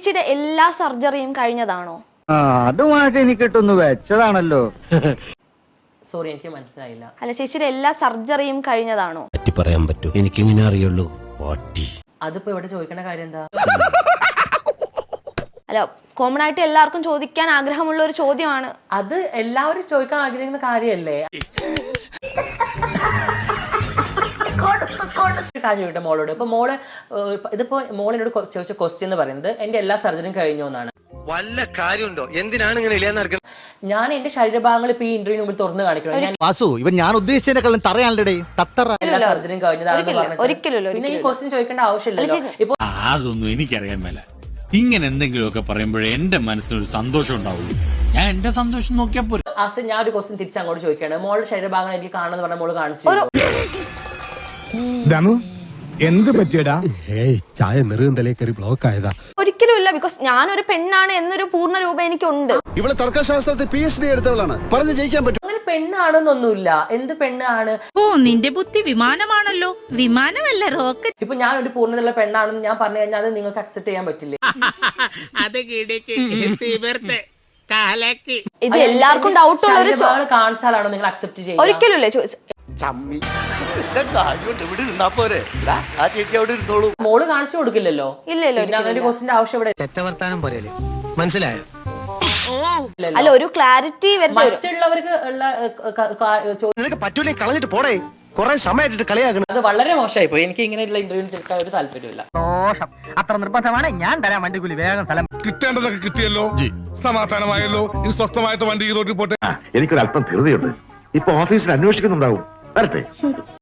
ചേച്ചിയുടെ എല്ലാ സർജറിയും കഴിഞ്ഞതാണോ? ആ അതുമായിട്ട് എനിക്ക് വെച്ചതാണല്ലോ. സോറി എനിക്ക് മനസ്സിലായില്ല. അല്ല ചേച്ചിയുടെ എല്ലാ സർജറിയും കഴിഞ്ഞതാണോ? പറ്റി പറയാൻ പറ്റൂ. എനിക്കിങ്ങനെ അറിയുള്ളൂ. പാട്ടി. അതിപ്പോ ഇവിടെ ചോദിക്കേണ്ട കാര്യം എന്താ? അല്ല കോമൺ ആയിട്ട് എല്ലാവർക്കും ചോദിക്കാൻ ആഗ്രഹമുള്ള ഒരു ചോദ്യമാണ്. അത് എല്ലാവരും ചോദിക്കാൻ ആഗ്രഹിക്കുന്ന കാര്യമല്ലേ? കാര്യം ചോദിക്കട്ടെ മോളോട്. ഇപ്പൊ മോൾ ഇതിപ്പോ മോളിനോട് ചോദിച്ച ക്വസ്റ്റ്യൻ എന്ന് പറയുന്നത് എന്റെ എല്ലാ സർജറിയും കഴിഞ്ഞു എന്നാണ്. വല്ല കാര്യമുണ്ടോ? എന്തിനാണ് ഇങ്ങനെ ഞാൻ എന്റെ ശരീരഭാഗങ്ങൾ ഇപ്പൊ ഈ ഇന്റർവ്യൂ മുമ്പിൽ തുറന്നു കാണിക്കണം. ഞാൻ വാസു ഇവൻ ഞാൻ ഉദ്ദേശിച്ചതിനെക്കാളും തറയാണല്ലേ തത്തറ. എല്ലാ സർജറിയും കഴിഞ്ഞതാണെന്ന് പറഞ്ഞിട്ട്. പിന്നെ ഈ ക്വസ്റ്റ്യൻ ചോദിക്കേണ്ട ആവശ്യമില്ലല്ലോ. ഇപ്പൊ ആ, അതൊന്നും എനിക്കറിയാൻ മേല. ഇങ്ങനെ എന്തെങ്കിലുമൊക്കെ പറയുമ്പോഴേ എന്റെ മനസ്സിനൊരു സന്തോഷം ഉണ്ടാവുള്ളൂ. ഞാൻ എന്റെ സന്തോഷം നോക്കിയാൽ പോലും ആസ് ഞാൻ ഒരു ക്വസ്റ്റ്യൻ തിരിച്ച് അങ്ങോട്ട് ചോദിക്കുകയാണ്. മോളുടെ ശരീരഭാഗങ്ങൾ എനിക്ക് കാണുന്നത് പറഞ്ഞാൽ മോൾ കാണിച്ചു ദമു എന്ത് പറ്റിയടാ? ഏയ് ചായ നെറുകന്തലേ കയറി ബ്ലോക്ക് ആയതാ. ഒരിക്കലും ഇല്ല ബിക്കോസ് ഞാനൊരു പെണ്ണാണ് എന്നൊരു പൂർണ രൂപം എനിക്കുണ്ട്. ഇവൾ തർക്കശാസ്ത്രത്തിൽ പി എച്ച് ഡി എടുത്തവളാണ്. പറഞ്ഞു ജയിക്കാൻ പറ്റും. അങ്ങനെ പെണ്ണാണെന്നൊന്നുമില്ല. എന്ത് പെണ്ണാണ്? ഓ നിന്റെ ബുദ്ധി വിമാനമാണല്ലോ. വിമാനമല്ല റോക്കറ്റ് ഇപ്പൊ ഞാൻ ഒരു പൂർണതയുള്ള പെണ്ണാണെന്ന് ഞാൻ പറഞ്ഞു കഴിഞ്ഞാൽ അത് നിങ്ങൾക്ക് അക്സെപ്റ്റ് ചെയ്യാൻ പറ്റില്ലേ? ഇത് എല്ലാവർക്കും ഡൗട്ട് ഉള്ള ഒരു കാണിച്ചാലാണോ നിങ്ങൾ അക്സെപ്റ്റ് ചെയ്യുക? ഒരിക്കലും ഇല്ല ഇരുന്നോളൂ. മോൾ കാണിച്ചു കൊടുക്കില്ലല്ലോ? ഇല്ലല്ലോ, ഇല്ല പിന്നെ അങ്ങനെ ഒരു ക്വസ്റ്റിന്റെ ആവശ്യം ഇവിടെ ചെറ്റവർത്താനം പോരല്ലേ മനസ്സിലായോ? ഇല്ലല്ലോ. അല്ല ഒരു ക്ലാരിറ്റി വരുന്ന ഒരു മറ്റുള്ളവർക്ക് ഉള്ള ഏഹ്, ക- ക- ചോ- നിനക്ക് പറ്റൂലേ കളഞ്ഞിട്ട് പോടേ. കൊറേ സമയമായിട്ട് കളിയാക്കണം. അത് വളരെ മോശമായി പോയി എനിക്ക് ഇങ്ങനെയുള്ള ഇന്റർവ്യൂ നിൽക്കാൻ ഒരു താല്പര്യമില്ല ദോഷം. അത്ര നിർബന്ധമാണ്. ഞാൻ തരാം വണ്ടിക്കൂലി വേഗം സ്ഥലം കിട്ടേണ്ടതൊക്കെ കിട്ടിയല്ലോ. സമാധാനമായല്ലോ. ഇനി സ്വസ്ഥമായിട്ട് വണ്ടി ഈ റോഡിൽ പോട്ടെ. എനിക്കൊരല്പം ധൃതിയുണ്ട്. ഇപ്പൊ ഓഫീസിൽ അന്വേഷിക്കുന്നുണ്ടാവും. Verte.